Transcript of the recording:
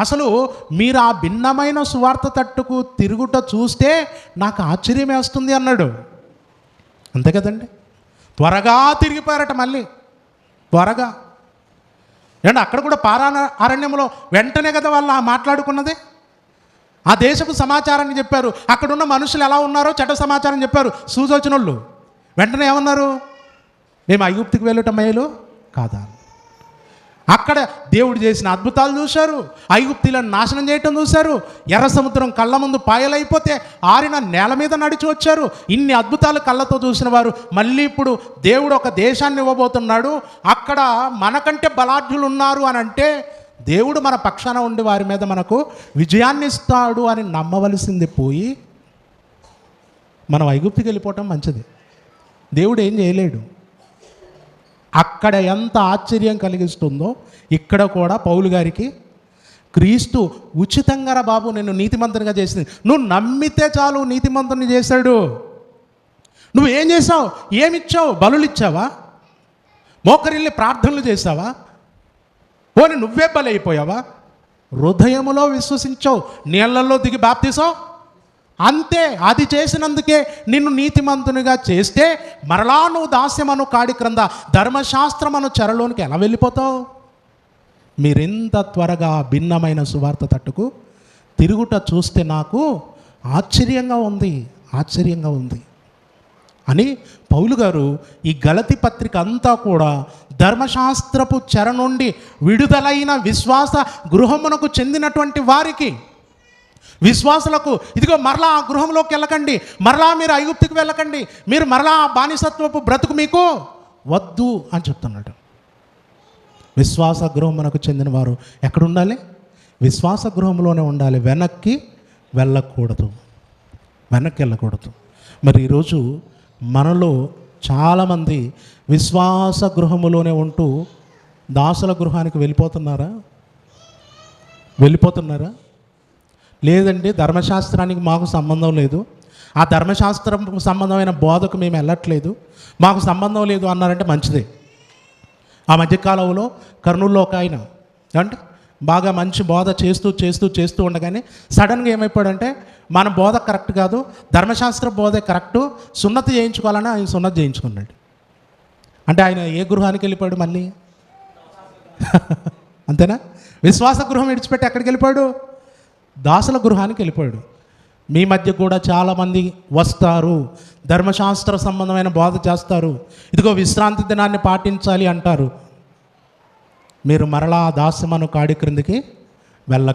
అసలు మీరు ఆ భిన్నమైన సువార్త తట్టుకు తిరుగుట చూస్తే నాకు ఆశ్చర్యం వేస్తుంది అన్నాడు. అంతే కదండి? త్వరగా తిరిగిపోయారట మళ్ళీ. త్వరగా. ఏమంటే అక్కడ కూడా పారాణ అరణ్యంలో వెంటనే కదా వాళ్ళు మాట్లాడుకున్నది? ఆ దేశపు సమాచారాన్ని చెప్పారు. అక్కడున్న మనుషులు ఎలా ఉన్నారో చెడ్డ సమాచారం చెప్పారు. సూచోచిన వెంటనే ఏమన్నారు? మేము ఐగుప్తికి వెళ్ళటం మేలు? కాదా? అక్కడ దేవుడు చేసిన అద్భుతాలు చూశారు. ఐగుప్తిలను నాశనం చేయటం చూశారు. ఎర్ర సముద్రం కళ్ళ ముందు పాయలైపోతే ఆరిన నేల మీద నడిచి వచ్చారు. ఇన్ని అద్భుతాలు కళ్ళతో చూసిన వారు మళ్ళీ ఇప్పుడు దేవుడు ఒక దేశాన్ని ఇవ్వబోతున్నాడు. అక్కడ మనకంటే బలాఢ్యులు ఉన్నారు అని అంటే దేవుడు మన పక్షాన ఉండి వారి మీద మనకు విజయాన్ని ఇస్తాడు అని నమ్మవలసింది పోయి మనం ఐగుప్తికి వెళ్ళిపోవటం మంచిది. దేవుడు ఏం చేయలేడు. అక్కడ ఎంత ఆశ్చర్యం కలిగిస్తుందో ఇక్కడ కూడా పౌలు గారికి క్రీస్తు ఉచితంగా రా బాబు నేను నీతిమంతునిగా చేసింది. నువ్వు నమ్మితే చాలు నీతిమంతుని చేశాడు. నువ్వు ఏం చేసావు ఏమిచ్చావు? బలులు ఇచ్చావా? ప్రార్థనలు చేసావా పోని నువ్వే బలైపోయావా? హృదయములో విశ్వసించావు. నీళ్ళల్లో దిగి బాప్తీసావు అంతే అది చేసినందుకే నిన్ను నీతిమంతునిగా చేస్తే మరలా నువ్వు దాస్యమను కాడి క్రింద ధర్మశాస్త్రమను చెరలోనికి ఎలా వెళ్ళిపోతావు? మీరెంత త్వరగా భిన్నమైన సువార్త తట్టుకు తిరుగుట చూస్తే నాకు ఆశ్చర్యంగా ఉంది ఆశ్చర్యంగా ఉంది. అని పౌలు గారు ఈ గలతి పత్రిక అంతా కూడా ధర్మశాస్త్రపు చెర నుండి విడుదలైన విశ్వాస గృహమునకు చెందినటువంటి వారికి విశ్వాసులకు ఇదిగో మరలా ఆ గృహంలోకి వెళ్ళకండి మరలా మీరు ఐగుప్తికి వెళ్ళకండి మీరు మరలా ఆ బానిసత్వపు బ్రతుకు మీకు వద్దు అని చెప్తున్నాడు. విశ్వాస గృహమునకు చెందిన వారు ఎక్కడ ఉండాలి విశ్వాస గృహంలోనే ఉండాలి. వెనక్కి వెళ్ళకూడదు. వెనక్కి వెళ్ళకూడదు. మరి ఈరోజు మనలో చాలామంది విశ్వాస గృహములోనే ఉంటూ దాసుల గృహానికి వెళ్ళిపోతున్నారా? వెళ్ళిపోతున్నారా? లేదండి ధర్మశాస్త్రానికి మాకు సంబంధం లేదు. ఆ ధర్మశాస్త్రం సంబంధమైన బోధకు మేము వెళ్ళట్లేదు. మాకు సంబంధం లేదు అన్నారంటే మంచిదే. ఆ మధ్యకాలంలో కర్నూలులో ఒక ఆయన అంటే బాగా మంచి బోధ చేస్తూ చేస్తూ చేస్తూ ఉండగానే సడన్గా ఏమైపోయాడంటే మన బోధ కరెక్ట్ కాదు ధర్మశాస్త్ర బోధే కరెక్టు సున్నతి చేయించుకోవాలని ఆయన సున్నతి చేయించుకున్నాడు. అంటే ఆయన ఏ గృహానికి వెళ్ళిపోయాడు మళ్ళీ? అంతేనా? విశ్వాస గృహం విడిచిపెట్టి ఎక్కడికి వెళ్ళిపోయాడు? దాసుల గృహానికి వెళ్ళిపోయాడు. మీ మధ్య కూడా చాలామంది వస్తారు. ధర్మశాస్త్ర సంబంధమైన బోధ చేస్తారు. ఇదిగో విశ్రాంతి దినాన్ని పాటించాలి అంటారు. మీరు మరలా దాస్యమను కాడి క్రిందికి వెళ్ళ